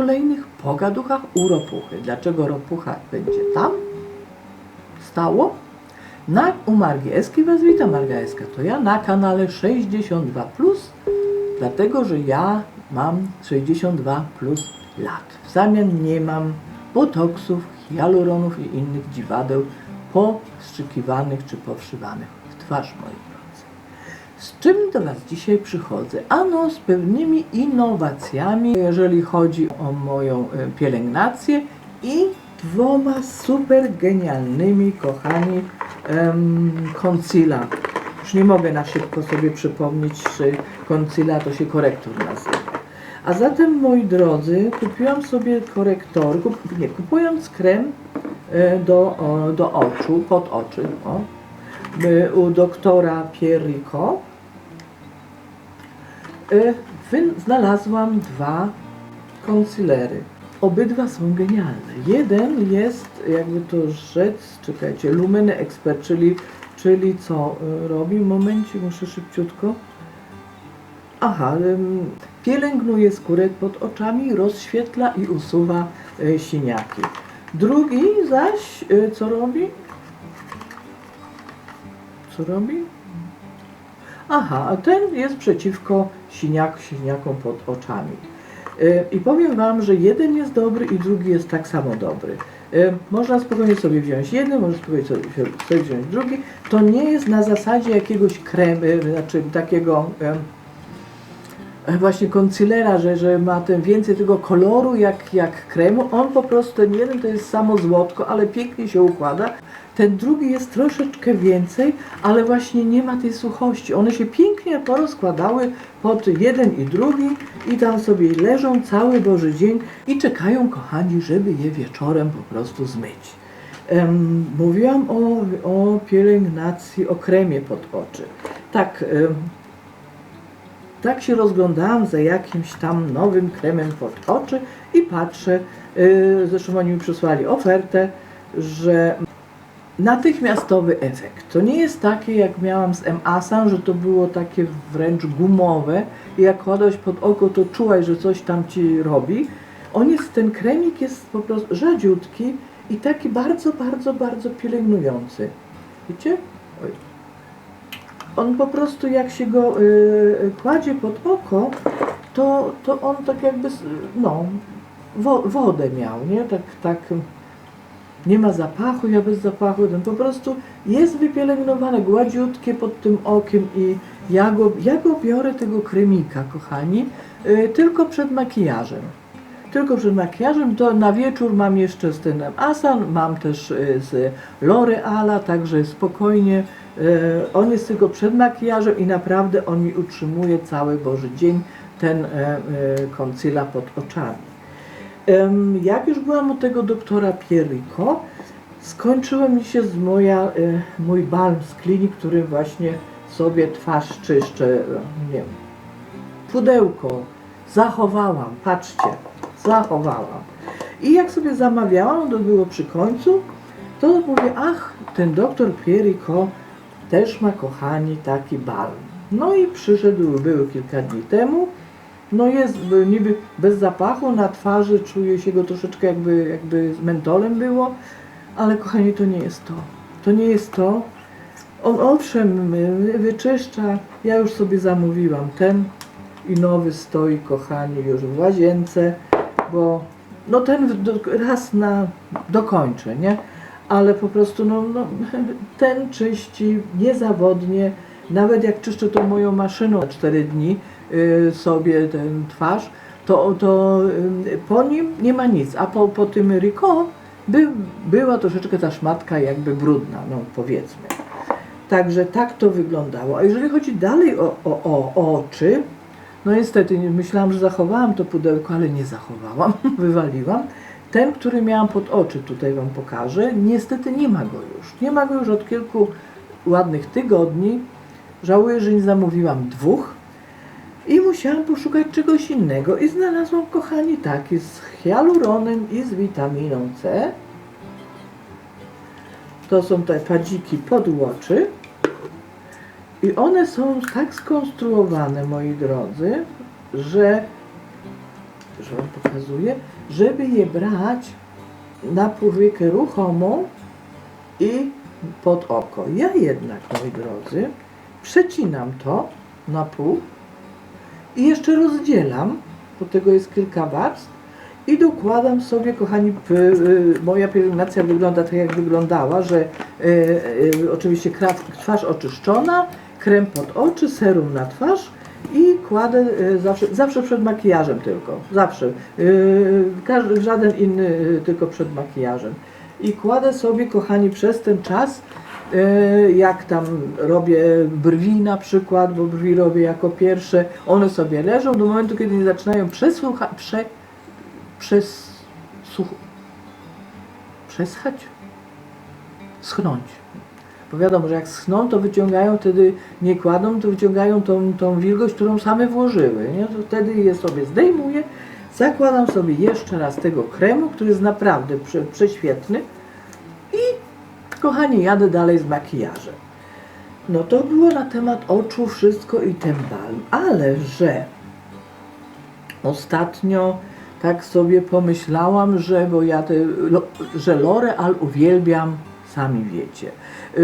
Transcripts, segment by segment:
kolejnych pogaduchach u ropuchy. Dlaczego ropucha będzie tam stało? Na, u Margieski Was witam, Margieska. To ja na kanale 62+, dlatego że ja mam 62 plus lat. W zamian nie mam botoksów, hialuronów i innych dziwadeł powstrzykiwanych czy powszywanych w twarz drodzy. Z czym do Was dzisiaj przychodzę? Ano z pewnymi innowacjami, jeżeli chodzi o moją e, pielęgnację i dwoma super genialnymi, kochani, concealer. Już nie mogę na szybko sobie przypomnieć, czy concealer to się korektor nazywa. A zatem, moi drodzy, kupiłam sobie korektor, kup, nie, kupując krem e, do, do oczu, pod oczy, o, u doktora Pierrico, znalazłam dwa concealery. Obydwa są genialne. Jeden jest, jakby to rzec, czekajcie, Lumene Expert, czyli, czyli co y, robi? Momencie, muszę szybciutko. Aha, pielęgnuje skórę pod oczami, rozświetla i usuwa y, siniaki. Drugi zaś, co robi? Co robi? Aha, a ten jest przeciwko siniak, siniakom pod oczami. Y, I powiem Wam, że jeden jest dobry i drugi jest tak samo dobry. Y, Można spokojnie sobie wziąć jeden, można spokojnie sobie, wziąć drugi. To nie jest na zasadzie jakiegoś kremu, znaczy takiego właśnie concealera, że, że ma ten więcej tego koloru jak, jak kremu. On po prostu, ten jeden to jest samo złotko, ale pięknie się układa. Ten drugi jest troszeczkę więcej, ale właśnie nie ma tej suchości. One się pięknie porozkładały pod jeden i drugi i tam sobie leżą cały Boży dzień i czekają, kochani, żeby je wieczorem po prostu zmyć. Em, mówiłam o, o pielęgnacji, o kremie pod oczy. Tak, em, tak się rozglądałam za jakimś tam nowym kremem pod oczy i patrzę, yy, zresztą oni mi przysłali ofertę, że natychmiastowy efekt. To nie jest takie jak miałam z M-Asan, że to było takie wręcz gumowe i jak kładłaś pod oko, to czułaś, że coś tam ci robi. On jest, ten kremik jest po prostu rzadziutki i taki bardzo, bardzo, bardzo pielęgnujący. Oj on po prostu jak się go y, kładzie pod oko, to, to on tak jakby, no, wo, wodę miał, nie? Tak, tak, nie ma zapachu, ja bez zapachu, ten po prostu jest wypielęgnowane, gładziutkie pod tym okiem i ja go, ja go biorę, tego kremika, kochani, y, tylko przed makijażem. Tylko przed makijażem, to na wieczór mam jeszcze z tym Asan, mam też y, z L'Oreala, także spokojnie. y, On jest tylko przed makijażem i naprawdę on mi utrzymuje cały Boży dzień ten e, concealer pod oczami. Jak już byłam u tego doktora Pierrico, skończyło mi się z moja, mój balm z klinik, który właśnie sobie twarz czyszczę, nie wiem, pudełko zachowałam, patrzcie, zachowałam. I jak sobie zamawiałam, to było przy końcu, to mówię, ach, ten doktor Pierrico też ma, kochani, taki balm. No i przyszedł, był kilka dni temu, no jest by- niby bez zapachu, na twarzy czuje się go troszeczkę jakby, jakby z mentolem było, ale kochani, to nie jest to. To nie jest to. On owszem wyczyszcza, ja już sobie zamówiłam ten i nowy stoi, kochani, już w łazience, bo no ten raz na dokończę, nie? Ale po prostu no, no, ten czyści niezawodnie, nawet jak czyszczę tą moją maszyną na 4 dni y, sobie ten twarz, to, to y, po nim nie ma nic, a po, po tym Rico by, była troszeczkę ta szmatka jakby brudna, no powiedzmy. Także tak to wyglądało. A jeżeli chodzi dalej o, o, o oczy, no niestety nie- myślałam, że zachowałam to pudełko, ale nie zachowałam, wywaliłam. Ten, który miałam pod oczy, tutaj Wam pokażę, niestety nie ma go już. Nie ma go już od kilku ładnych tygodni. Żałuję, że nie zamówiłam dwóch. I musiałam poszukać czegoś innego i znalazłam, kochani, taki z hialuronem i z witaminą C. To są te padziki pod łoczy. I one są tak skonstruowane, moi drodzy, że że Wam pokazuję, żeby je brać na powiekę ruchomą i pod oko. Ja jednak, moi drodzy, przecinam to na pół i jeszcze rozdzielam, bo tego jest kilka warstw i dokładam sobie, kochani, y, moja pielęgnacja wygląda tak jak wyglądała, że y, y, oczywiście twarz oczyszczona, krem pod oczy, serum na twarz i kładę y, zawsze, zawsze przed makijażem tylko, zawsze, y, każdy, żaden inny y, tylko przed makijażem. I kładę sobie, kochani, przez ten czas, jak tam robię brwi na przykład, bo brwi robię jako pierwsze, one sobie leżą do momentu, kiedy nie zaczynają przesłucha, prze, przez, such, przeschać, schnąć. Bo wiadomo, że jak schną, to wyciągają, wtedy nie kładą, to wyciągają tą, tą którą same włożyły. Nie? To wtedy je sobie zdejmuję, zakładam sobie jeszcze raz tego kremu, który jest naprawdę prze, prześwietny i kochani, jadę dalej z makijażem. No to było na temat oczu wszystko i ten balm, ale że ostatnio tak sobie pomyślałam, że bo ja te, że L'Oreal uwielbiam, sami wiecie,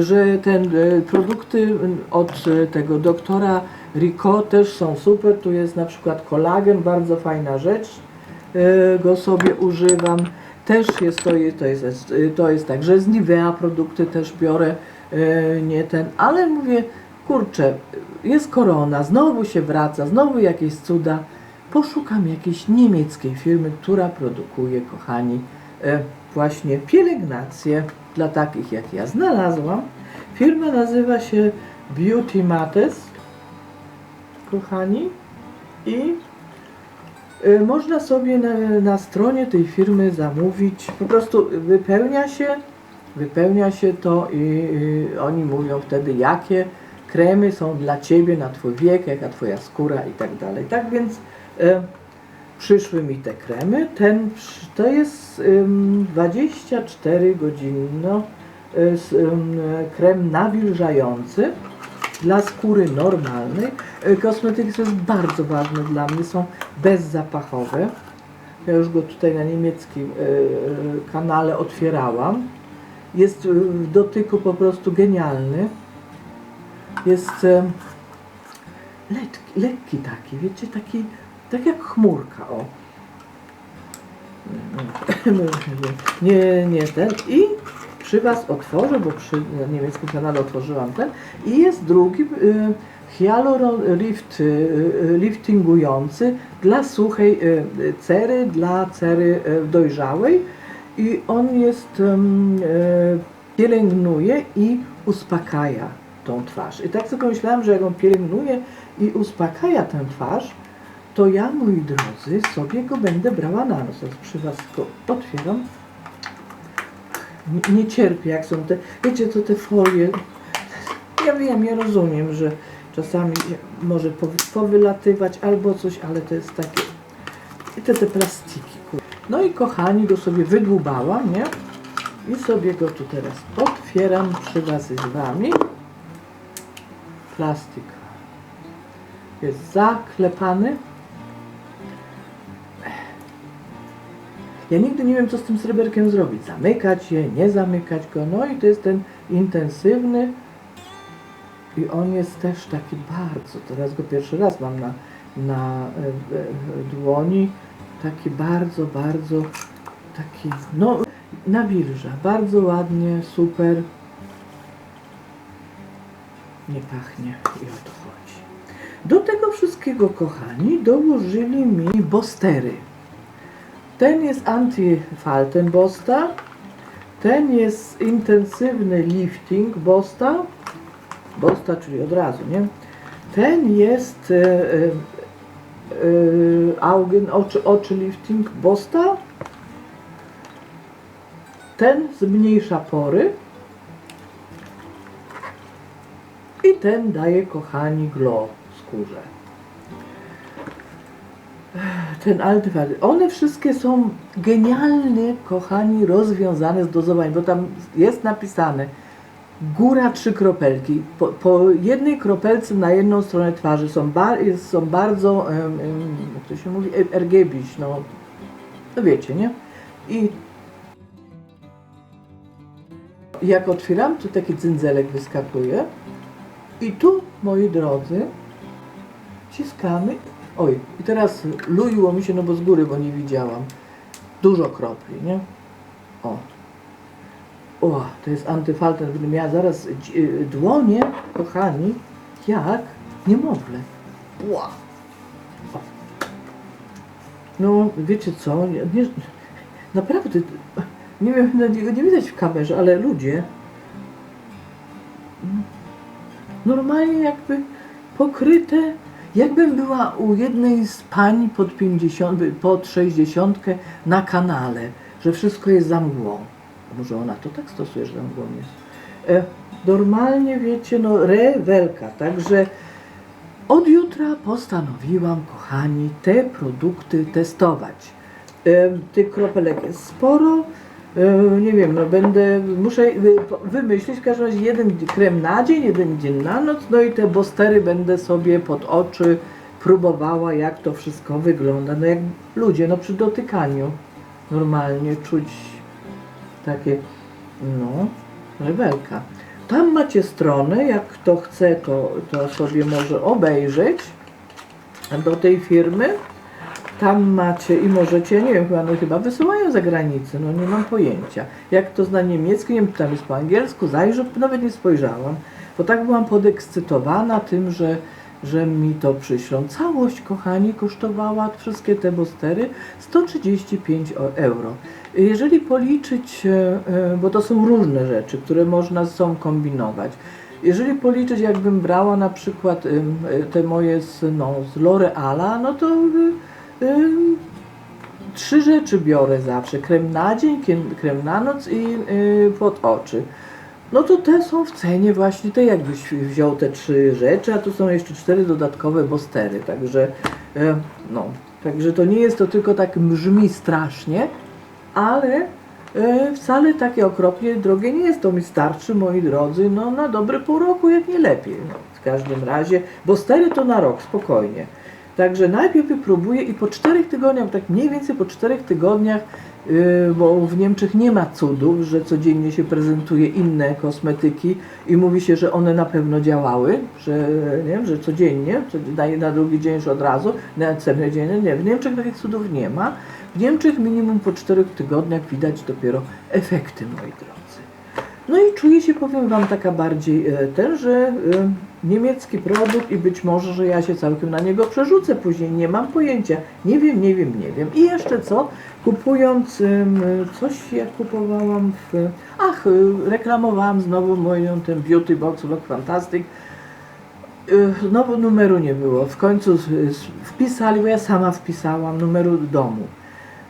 że ten e, produkty od e, tego doktora Rico też są super, tu jest na przykład kolagen, bardzo fajna rzecz, e, go sobie używam. Też jest to, to jest, to jest tak, że z Nivea produkty też biorę, nie ten, ale mówię, kurczę, jest korona, znowu się wraca, znowu jakieś cuda. Poszukam jakiejś niemieckiej firmy, która produkuje, kochani, właśnie pielęgnację dla takich jak ja. Znalazłam. Firma nazywa się Beauty Mates, kochani, i e, można sobie na, na stronie tej firmy zamówić, po prostu wypełnia się, wypełnia się to i, i oni mówią wtedy jakie kremy są dla Ciebie na Twój wiek, jaka Twoja skóra i tak dalej. Tak więc e, przyszły mi te kremy. Ten to jest ym, 24 godziny no, y, ym, krem nawilżający dla skóry normalnej. Y, Kosmetyki jest bardzo ważne dla mnie, są bezzapachowe. Ja już go tutaj na niemieckim y, y, kanale otwierałam. Jest y, w dotyku po prostu genialny. Jest y, lekki, lekki taki, wiecie, taki, tak jak chmurka, o. Nie, nie ten. I przy Was otworzę, bo przy niemieckim kanale otworzyłam ten. I jest drugi y, Hyaluron Lift, y, y, liftingujący dla suchej y, y, cery, dla cery y, dojrzałej. I on jest, ym, y, pielęgnuje i uspokaja tą twarz. I tak sobie pomyślałam, że jak on pielęgnuje i uspokaja tę twarz, to ja, moi drodzy, sobie go będę brała na nos. Przy Was go otwieram. Nie, nie cierpię, jak są te, wiecie, to te folie. Ja wiem, ja rozumiem, że czasami może powy- powylatywać albo coś, ale to jest takie, i te, te plastiki. No i kochani, go sobie wydłubałam, nie? I sobie go tu teraz otwieram przy Was z Wami. Plastik jest zaklepany. Ja nigdy nie wiem, co z tym sreberkiem zrobić. Zamykać je, nie zamykać go. No i to jest ten intensywny. I on jest też taki bardzo, teraz go pierwszy raz mam na, na e, e, dłoni. Taki bardzo, bardzo taki, no, nawilża. Bardzo ładnie, super. Nie pachnie i o to chodzi. Do tego wszystkiego, kochani, dołożyli mi bostery. Ten jest anti-Faltenbosta, ten jest intensywny lifting Bosta, Bosta, czyli od razu, nie? Ten jest e, e, e, Augen, oczy, oczy lifting Bosta, ten zmniejsza pory. I ten daje, kochani, glow skórze ten Altyfal. One wszystkie są genialnie, kochani, rozwiązane z dozowaniem, bo tam jest napisane góra trzy kropelki. Po, po jednej kropelce na jedną stronę twarzy są, bar, są bardzo, em, em, jak to się mówi, e- ergebiś, no, No wiecie, nie? I jak otwieram, to taki cyndzelek wyskakuje. I tu, moi drodzy, ciskamy. Oj, i teraz luiło mi się, no bo z góry, bo nie widziałam. Dużo kropli, nie? O. O, to jest antyfalten. Będę miała zaraz y, dłonie, kochani, jak niemowlę. Ła. O. No, wiecie co? Nie, naprawdę, nie wiem, no, nie, nie widać w kamerze, ale ludzie mm, normalnie jakby pokryte, jakbym była u jednej z pań pod 50, pod 60 na kanale, że wszystko jest za mgłą. Może ona to tak stosuje, że za mgłą jest. E, normalnie wiecie, no rewelka, także od jutra postanowiłam, kochani, te produkty testować. E, tych kropelek jest sporo. E, nie wiem, no będę, muszę wy- wymyślić w każdym razie jeden krem na dzień, jeden dzień na noc, no i te bostery będę sobie pod oczy próbowała, jak to wszystko wygląda. No jak ludzie, no przy dotykaniu normalnie czuć takie, no, rewelka. Tam macie stronę, jak kto chce, to, to sobie może obejrzeć do tej firmy. Tam macie i możecie, nie wiem, chyba, no chyba wysyłają za granicę, no nie mam pojęcia. Jak to zna niemiecki, nie wiem, tam jest po angielsku, zajrzę, nawet nie spojrzałam, bo tak byłam podekscytowana tym, że, że mi to przyślą. Całość, kochani, kosztowała wszystkie te bostery 135 o- euro. Jeżeli policzyć, e, e, bo to są różne rzeczy, które można ze sobą kombinować. Jeżeli policzyć, jakbym brała na przykład e, te moje z, no, z L'Oreala, no to ym, trzy rzeczy biorę zawsze. Krem na dzień, krem na noc i y, pod oczy. No to te są w cenie właśnie, te jakbyś wziął te trzy rzeczy, a tu są jeszcze cztery dodatkowe bostery, także e, no, także to nie jest to tylko tak brzmi strasznie, ale e, wcale takie okropnie drogie nie jest. To mi starczy, moi drodzy, no na dobre pół roku, jak nie lepiej. No, w każdym razie, bo stery to na rok, spokojnie. Także najpierw wypróbuję i po czterech tygodniach, tak mniej więcej po czterech tygodniach, yy, bo w Niemczech nie ma cudów, że codziennie się prezentuje inne kosmetyki i mówi się, że one na pewno działały, że, nie wiem, że codziennie, co- na, drugi dzień już od razu, na następny dzień, nie. W Niemczech takich cudów nie ma. W Niemczech minimum po czterech tygodniach widać dopiero efekty, moi drodzy. No i czuję się, powiem Wam, taka bardziej e, ten, że e, niemiecki produkt i być może, że ja się całkiem na niego przerzucę później, nie mam pojęcia. Nie wiem, nie wiem, nie wiem. I jeszcze co? Kupując coś, jak kupowałam w... Ach, e, reklamowałam znowu moją ten Beauty Box Look Fantastic. E, Znowu numeru nie było. W końcu wpisali, bo ja sama wpisałam numeru domu.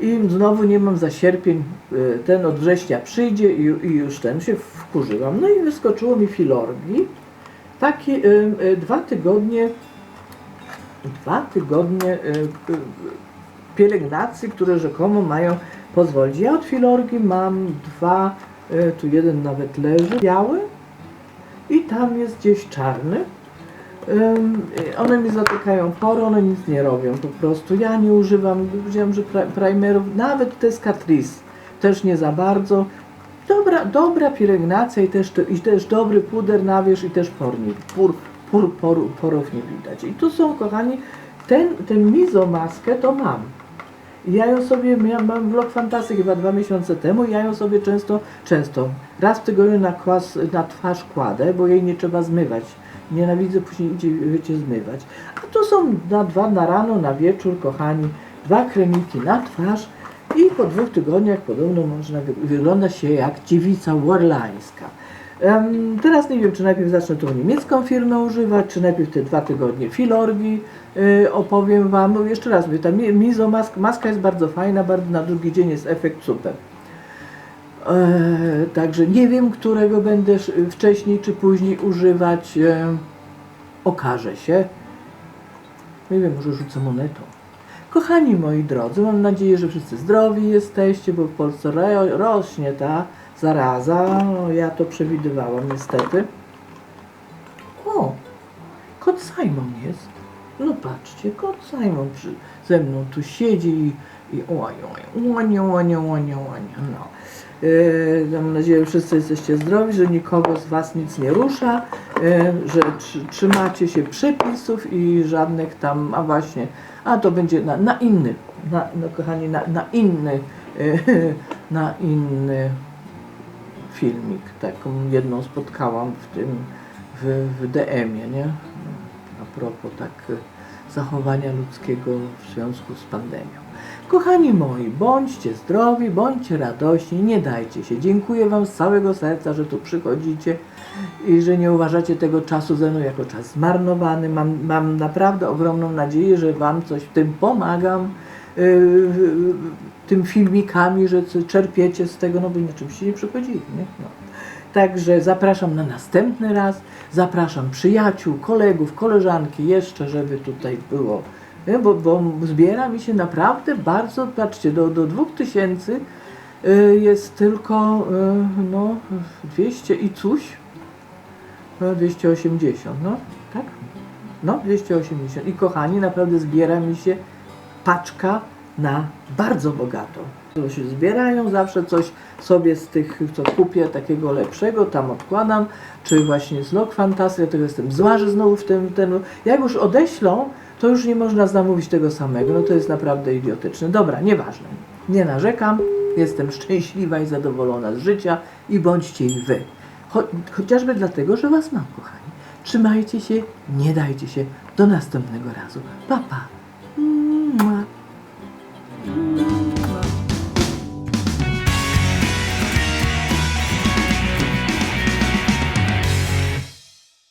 I znowu nie mam za sierpień, y, ten od września przyjdzie i, i już ten się wkurzyłam. No i wyskoczyło mi filorgi. Takie y, y, dwa tygodnie, dwa tygodnie y, pielęgnacji, które rzekomo mają pozwolić. Ja od filorgi mam dwa, tu jeden nawet leży, biały i tam jest gdzieś czarny. Y, one mi zatykają pory, one nic nie robią po prostu. Ja nie używam, widziałam, że pri- primerów, nawet te z Catrice też nie za bardzo. Dobra, dobra pielęgnacja i też, i też dobry puder na wierzch i też por, nie, pur, pur, poru, porów nie widać. I tu są, kochani, ten, ten mizomaskę to mam. Ja ją sobie, ja mam vlog fantasy chyba dwa miesiące temu ja ją sobie często, często, raz w tygodniu na, kłas, na twarz kładę, bo jej nie trzeba zmywać. Nienawidzę później idzie, wiecie, zmywać. A to są na dwa, na rano, na wieczór, kochani, dwa kremiki na twarz po dwóch tygodniach podobno można, wy, wygląda się jak dziewica warlańska. Em, teraz nie wiem, czy najpierw zacznę tą niemiecką firmę używać, czy najpierw te dwa tygodnie filorgi y, opowiem Wam. No, jeszcze raz mówię, ta mi- Mizo maska, maska jest bardzo fajna, bardzo na drugi dzień jest efekt super. E, także nie wiem, którego będę wcześniej czy później używać. E, okaże się. Nie wiem, może rzucę monetą. Kochani moi drodzy, mam nadzieję, że wszyscy zdrowi jesteście, bo w Polsce ro- rośnie ta zaraza. No, ja to przewidywałam niestety. O, kot Simon jest. No patrzcie, kot Simon przy, ze mną tu siedzi i i oj, oj, łonie, łonie, no. Yy, Mam nadzieję, że wszyscy jesteście zdrowi, że nikogo z Was nic nie rusza, że tr- trzymacie się przepisów i żadnych tam, a właśnie, a to będzie na, na inny, na, no kochani, na, na inny, yy, na inny filmik. Taką jedną spotkałam w tym, w, w DM-ie, nie? A propos tak y, zachowania ludzkiego w związku z pandemią. Kochani moi, bądźcie zdrowi, bądźcie radośni, nie dajcie się. Dziękuję Wam z całego serca, że tu przychodzicie i że nie uważacie tego czasu ze mną jako czas zmarnowany. Mam, mam naprawdę ogromną nadzieję, że Wam coś w tym pomagam, yy, tym filmikami, że czerpiecie z tego, no bo inaczej byście nie przychodzili. Nie? No. Także zapraszam na następny raz. Zapraszam przyjaciół, kolegów, koleżanki jeszcze, żeby tutaj było. Bo, bo zbiera mi się naprawdę bardzo, patrzcie, do, do 2000 y, jest tylko y, no, 200 i coś. No, 280, no tak? No, 280. I kochani, naprawdę zbiera mi się paczka na bardzo bogato. To się zbierają, zawsze coś sobie z tych, co kupię, takiego lepszego, tam odkładam, czy właśnie z Lok Fantasy, ja tego jestem zła, że znowu w tym, ten, jak już odeślą, to już nie można zamówić tego samego, no to jest naprawdę idiotyczne. Dobra, nieważne, nie narzekam, jestem szczęśliwa i zadowolona z życia i bądźcie i wy. Cho chociażby dlatego, że was mam, kochani. Trzymajcie się, nie dajcie się, do następnego razu. Pa, pa. Mua.